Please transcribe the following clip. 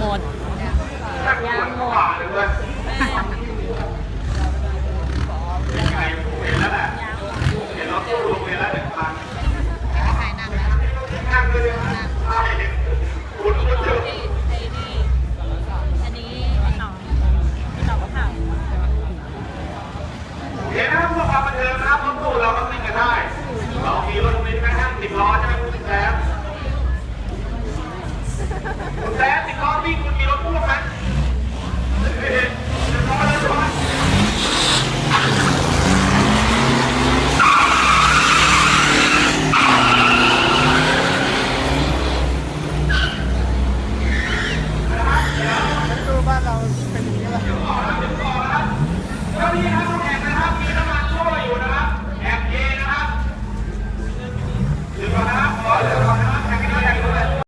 หมดยางหมดเห็นรถตู้ลงเรีแล้วหนึ่งคันนั่งเลย เราเป็นอย่างนี้แหละ